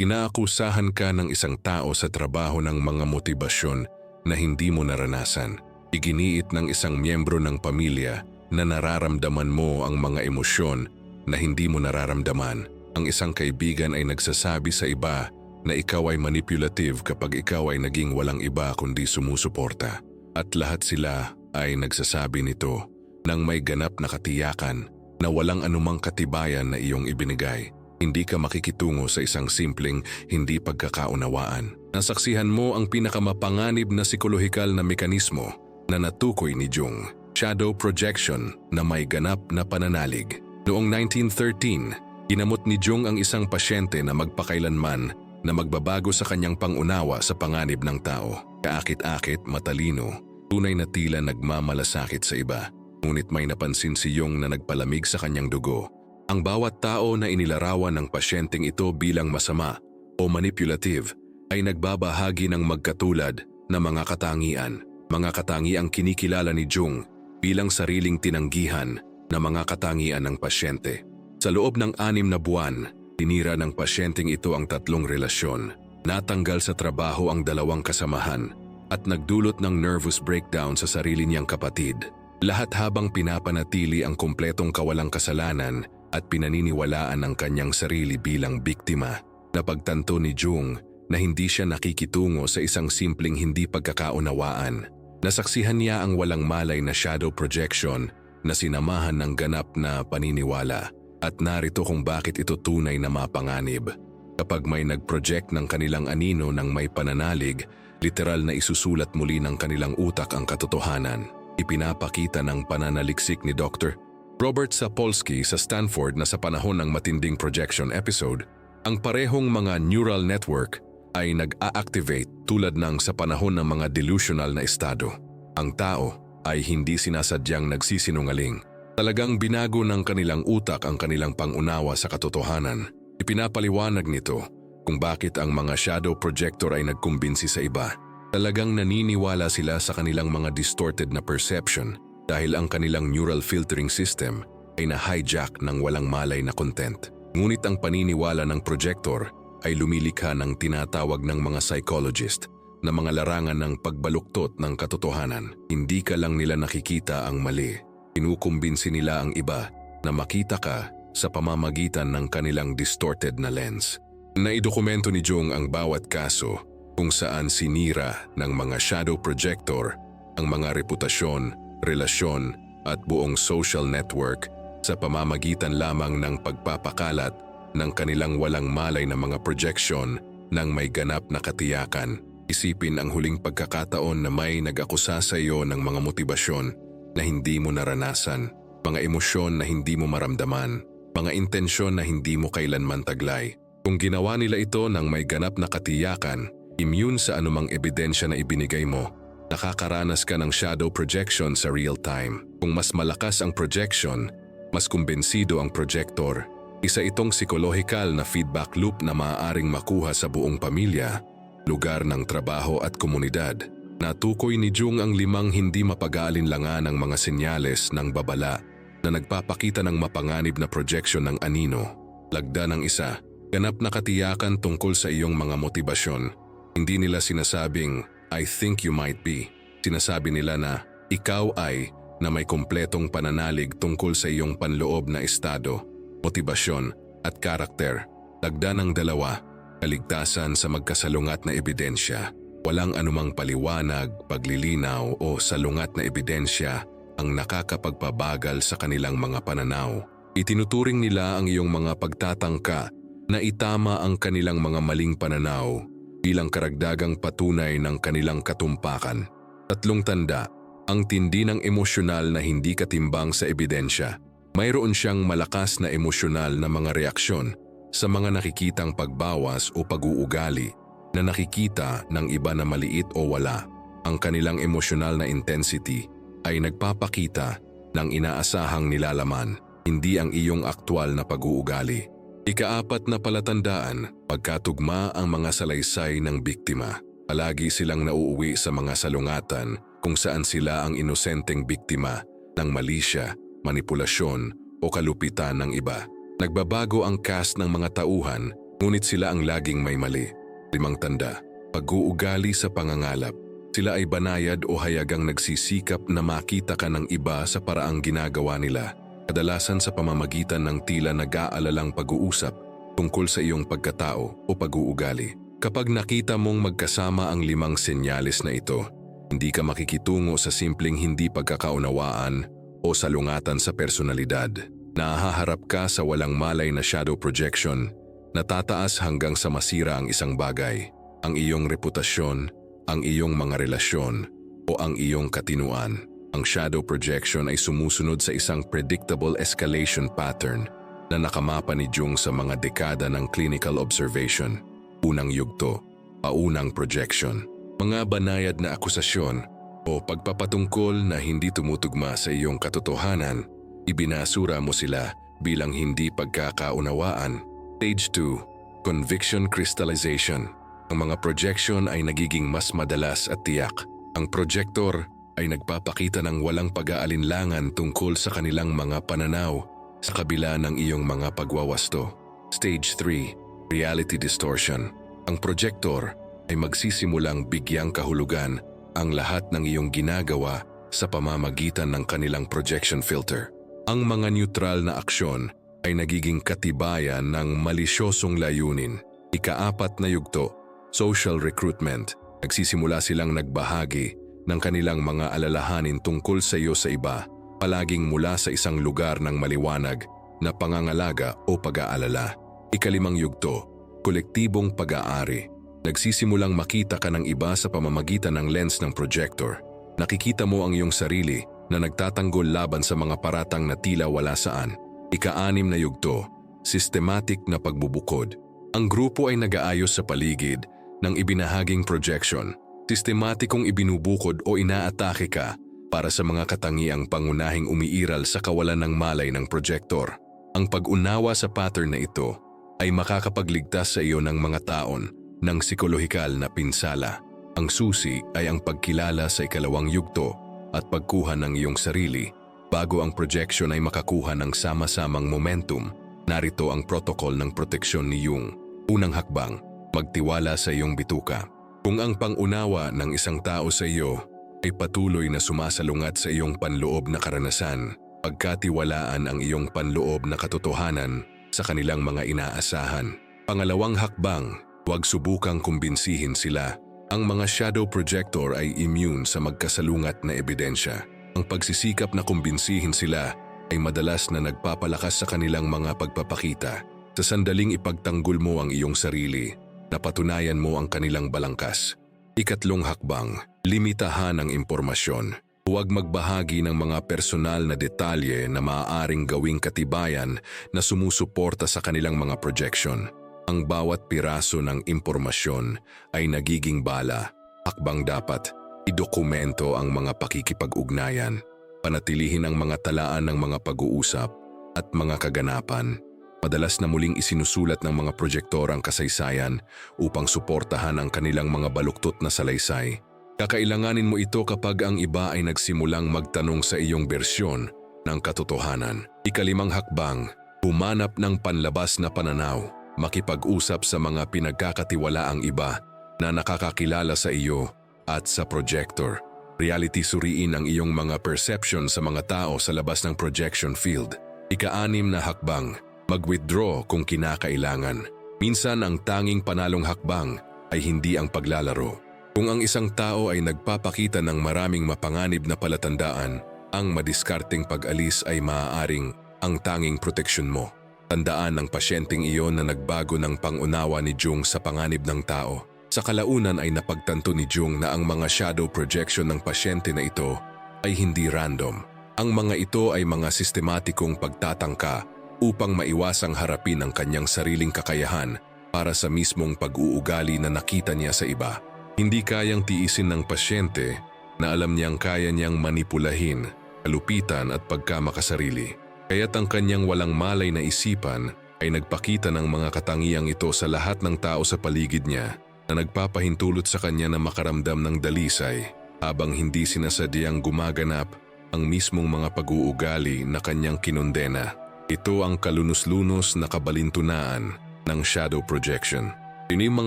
Inaakusahan ka ng isang tao sa trabaho ng mga motibasyon na hindi mo naranasan. Iginiit ng isang miyembro ng pamilya na nararamdaman mo ang mga emosyon na hindi mo nararamdaman. Ang isang kaibigan ay nagsasabi sa iba na ikaw ay manipulative kapag ikaw ay naging walang iba kundi sumusuporta. At lahat sila ay nagsasabi nito nang may ganap na katiyakan na walang anumang katibayan na iyong ibinigay. Hindi ka makikitungo sa isang simpleng hindi pagkakaunawaan. Nasaksihan mo ang pinakamapanganib na psikolohikal na mekanismo na natukoy ni Jung, shadow projection na may ganap na pananalig. Noong 1913, ginamot ni Jung ang isang pasyente na magpakailanman na magbabago sa kanyang pangunawa sa panganib ng tao. Kaakit-akit, matalino, tunay na tila nagmamalasakit sa iba. Ngunit may napansin si Jung na nagpalamig sa kanyang dugo. Ang bawat tao na inilarawan ng pasyenteng ito bilang masama o manipulative ay nagbabahagi ng magkatulad na mga katangian. Mga katangiang kinikilala ni Jung bilang sariling tinanggihan na mga katangian ng pasyente. Sa loob ng anim na buwan, tinira ng pasyenteng ito ang tatlong relasyon. Natanggal sa trabaho ang dalawang kasamahan at nagdulot ng nervous breakdown sa sarili niyang kapatid. Lahat habang pinapanatili ang kumpletong kawalang kasalanan at pinaniniwalaan ang kanyang sarili bilang biktima. Napagtanto ni Jung na hindi siya nakikitungo sa isang simpleng hindi pagkakaunawaan. Nasaksihan niya ang walang malay na shadow projection na sinamahan ng ganap na paniniwala at narito kung bakit ito tunay na mapanganib. Kapag may nag-project ng kanilang anino ng may pananalig, literal na isusulat muli ng kanilang utak ang katotohanan. Ipinapakita ng pananaliksik ni Dr. Robert Sapolsky sa Stanford na sa panahon ng matinding projection episode, ang parehong mga neural network ay nag-a-activate tulad ng sa panahon ng mga delusional na estado. Ang tao ay hindi sinasadyang nagsisinungaling. Talagang binago ng kanilang utak ang kanilang pangunawa sa katotohanan. Ipinapaliwanag nito kung bakit ang mga shadow projector ay nagkumbinsi sa iba. Talagang naniniwala sila sa kanilang mga distorted na perception dahil ang kanilang neural filtering system ay na-hijack ng walang malay na content. Ngunit ang paniniwala ng projector ay lumilikha ng tinatawag ng mga psychologist na mga larangan ng pagbaluktot ng katotohanan. Hindi ka lang nila nakikita ang mali. Kinukumbinsi nila ang iba na makita ka sa pamamagitan ng kanilang distorted na lens. Naidokumento ni Jung ang bawat kaso kung saan sinira ng mga shadow projector ang mga reputasyon, relasyon at buong social network sa pamamagitan lamang ng pagpapakalat ng kanilang walang malay na mga projection ng may ganap na katiyakan. Isipin ang huling pagkakataon na may nag-akusa sa iyo ng mga motibasyon na hindi mo naranasan, mga emosyon na hindi mo maramdaman, mga intensyon na hindi mo kailanman taglay. Kung ginawa nila ito ng may ganap na katiyakan, immune sa anumang ebidensya na ibinigay mo, nakakaranas ka ng shadow projection sa real time. Kung mas malakas ang projection, mas kumbensido ang projector. Isa itong psikolohikal na feedback loop na maaaring makuha sa buong pamilya, lugar ng trabaho at komunidad. Natukoy ni Jung ang limang hindi mapag-aalinlangan ng mga senyales ng babala na nagpapakita ng mapanganib na projection ng anino. Lagda ng isa, ganap na katiyakan tungkol sa iyong mga motibasyon. Hindi nila sinasabing, I think you might be. Sinasabi nila na, ikaw ay na may kumpletong pananalig tungkol sa iyong panloob na estado, motibasyon at karakter. Lagda ng dalawa, kaligtasan sa magkasalungat na ebidensya. Walang anumang paliwanag, paglilinaw o salungat na ebidensya ang nakakapagpabagal sa kanilang mga pananaw. Itinuturing nila ang iyong mga pagtatangka na itama ang kanilang mga maling pananaw bilang karagdagang patunay ng kanilang katumpakan. Tatlong tanda, ang tindi ng emosyonal na hindi katimbang sa ebidensya. Mayroon siyang malakas na emosyonal na mga reaksyon sa mga nakikitang pagbawas o pag-uugali na nakikita ng iba na maliit o wala. Ang kanilang emosyonal na intensity ay nagpapakita ng inaasahang nilalaman, hindi ang iyong aktwal na pag-uugali. Ikaapat na palatandaan, pagkatugma ang mga salaysay ng biktima. Palagi silang nauuwi sa mga salungatan kung saan sila ang inosenteng biktima ng malisya, manipulasyon o kalupitan ng iba. Nagbabago ang cast ng mga tauhan Ngunit sila ang laging may mali. Limang tanda, pag-uugali sa pangangalap. Sila ay banayad o hayagang nagsisikap na makita ka ng iba sa paraang ginagawa nila. Kadalasan sa pamamagitan ng tila nag-aalalang pag-uusap tungkol sa iyong pagkatao o pag-uugali. Kapag nakita mong magkasama ang limang senyales na ito, hindi ka makikitungo sa simpleng hindi pagkakaunawaan o salungatan sa personalidad. Nahaharap ka sa walang malay na shadow projection na tataas hanggang sa masira ang isang bagay, ang iyong reputasyon, ang iyong mga relasyon, o ang iyong katinuan. Ang shadow projection ay sumusunod sa isang predictable escalation pattern na nakamapa ni Jung sa mga dekada ng clinical observation. Unang yugto, paunang projection. Mga banayad na akusasyon o pagpapatungkol na hindi tumutugma sa iyong katotohanan, ibinasura mo sila bilang hindi pagkakaunawaan. Stage 2, Conviction Crystallization. Ang mga projection ay nagiging mas madalas at tiyak. Ang projector ay nagpapakita ng walang pag-aalinlangan tungkol sa kanilang mga pananaw sa kabila ng iyong mga pagwawasto. Stage 3, Reality Distortion. Ang projector ay magsisimulang bigyang kahulugan ang lahat ng iyong ginagawa sa pamamagitan ng kanilang projection filter. Ang mga neutral na aksyon ay nagiging katibayan ng malisyosong layunin. Ikaapat na yugto, social recruitment. Nagsisimula silang nagbahagi ng kanilang mga alalahanin tungkol sa iyo sa iba, palaging mula sa isang lugar ng maliwanag na pangangalaga o pag-aalala. Ikalimang yugto, kolektibong pag-aari. Nagsisimulang makita ka ng iba sa pamamagitan ng lens ng projector. Nakikita mo ang iyong sarili na nagtatanggol laban sa mga paratang na tila wala saan. Ikaanim na yugto, systematic na pagbubukod. Ang grupo ay nagaayos sa paligid ng ibinahaging projection sistematikong ibinubukod o inaatake ka para sa mga katangiang pangunahing umiiral sa kawalan ng malay ng projector. Ang pag-unawa sa pattern na ito ay makakapagligtas sa iyo ng mga taon ng psikolohikal na pinsala. Ang susi ay ang pagkilala sa ikalawang yugto at pagkuha ng iyong sarili bago ang projection ay makakuha ng sama-samang momentum. Narito ang protocol ng proteksyon ni Jung. Unang hakbang, magtiwala sa iyong bituka. Kung ang pangunawa ng isang tao sa iyo ay patuloy na sumasalungat sa iyong panloob na karanasan, pagkatiwalaan ang iyong panloob na katotohanan sa kanilang mga inaasahan. Pangalawang hakbang, huwag subukang kumbinsihin sila. Ang mga shadow projector ay immune sa magkasalungat na ebidensya. Ang pagsisikap na kumbinsihin sila ay madalas na nagpapalakas sa kanilang mga pagpapakita. Sa sandaling ipagtanggol mo ang iyong sarili, napatunayan mo ang kanilang balangkas. Ikatlong hakbang, limitahan ang impormasyon. Huwag magbahagi ng mga personal na detalye na maaaring gawing katibayan na sumusuporta sa kanilang mga projection. Ang bawat piraso ng impormasyon ay nagiging bala. Hakbang dapat, idokumento ang mga pakikipag-ugnayan, panatilihin ang mga talaan ng mga pag-uusap at mga kaganapan Madalas na muling isinusulat ng mga projektor ang kasaysayan upang suportahan ang kanilang mga baluktot na salaysay. Kakailanganin mo ito kapag ang iba ay nagsimulang magtanong sa iyong bersyon ng katotohanan. Ikalimang hakbang, humanap ng panlabas na pananaw, makipag-usap sa mga pinagkakatiwalaang iba na nakakakilala sa iyo at sa projector. Reality suriin ang iyong mga perception sa mga tao sa labas ng projection field. Ikaanim na hakbang, Mag-withdraw kung kinakailangan. Minsan ang tanging panalong hakbang ay hindi ang paglalaro. Kung ang isang tao ay nagpapakita ng maraming mapanganib na palatandaan, ang madiskarteng pag-alis ay maaaring ang tanging proteksyon mo. Tandaan ng pasyenteng iyon na nagbago ng pangunawa ni Jung sa panganib ng tao. Sa kalaunan ay napagtanto ni Jung na ang mga shadow projection ng pasyente na ito ay hindi random. Ang mga ito ay mga sistematikong pagtatangka upang maiwasang harapin ang kanyang sariling kakayahan para sa mismong pag-uugali na nakita niya sa iba. Hindi kayang tiisin ng pasyente na alam niyang kaya niyang manipulahin, kalupitan at pagkamakasarili. Kaya't ang kanyang walang malay na isipan ay nagpakita ng mga katangiang ito sa lahat ng tao sa paligid niya na nagpapahintulot sa kanya na makaramdam ng dalisay habang hindi sinasadyang gumaganap ang mismong mga pag-uugali na kanyang kinondena. Ito ang kalunos-lunos na kabalintunaan ng shadow projection. Yun yung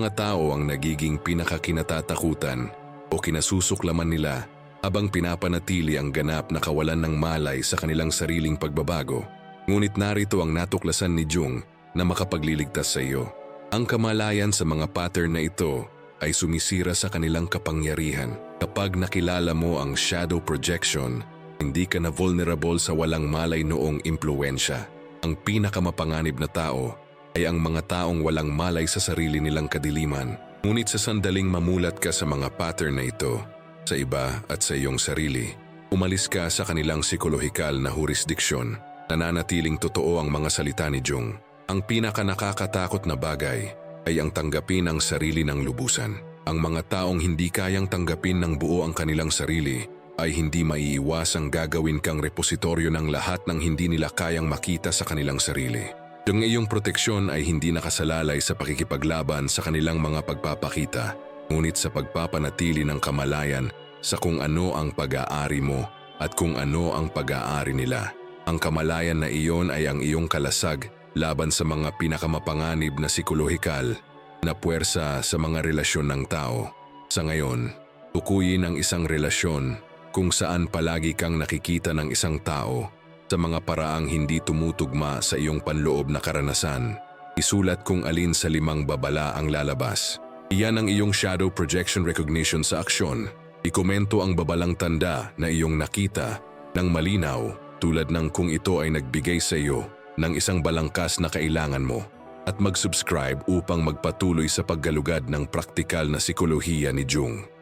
mga tao ang nagiging pinakakinatatakutan o kinasusuklaman nila habang pinapanatili ang ganap na kawalan ng malay sa kanilang sariling pagbabago. Ngunit narito ang natuklasan ni Jung na makapagliligtas sa iyo. Ang kamalayan sa mga pattern na ito ay sumisira sa kanilang kapangyarihan. Kapag nakilala mo ang shadow projection, hindi ka na vulnerable sa walang malay noong impluensya. Ang pinakamapanganib na tao ay ang mga taong walang malay sa sarili nilang kadiliman. Ngunit sa sandaling mamulat ka sa mga pattern na ito, sa iba at sa iyong sarili, umalis ka sa kanilang psikolohikal na jurisdiksyon. Nananatiling totoo ang mga salita ni Jung. Ang pinaka nakakatakot na bagay ay ang tanggapin ang sarili ng lubusan. Ang mga taong hindi kayang tanggapin ng buo ang kanilang sarili ay hindi maiiwasang gagawin kang repositoryo ng lahat ng hindi nila kayang makita sa kanilang sarili. Yung iyong proteksyon ay hindi nakasalalay sa pakikipaglaban sa kanilang mga pagpapakita, ngunit sa pagpapanatili ng kamalayan sa kung ano ang pag-aari mo at kung ano ang pag-aari nila. Ang kamalayan na iyon ay ang iyong kalasag laban sa mga pinakamapanganib na psikolohikal na puwersa sa mga relasyon ng tao. Sa ngayon, tukuyin ang isang relasyon kung saan palagi kang nakikita ng isang tao sa mga paraang hindi tumutugma sa iyong panloob na karanasan. Isulat kung alin sa limang babala ang lalabas. Iyan ang iyong shadow projection recognition sa aksyon. Ikomento ang babalang tanda na iyong nakita ng malinaw tulad ng kung ito ay nagbigay sa iyo ng isang balangkas na kailangan mo at mag-subscribe upang magpatuloy sa paggalugad ng praktikal na sikolohiya ni Jung.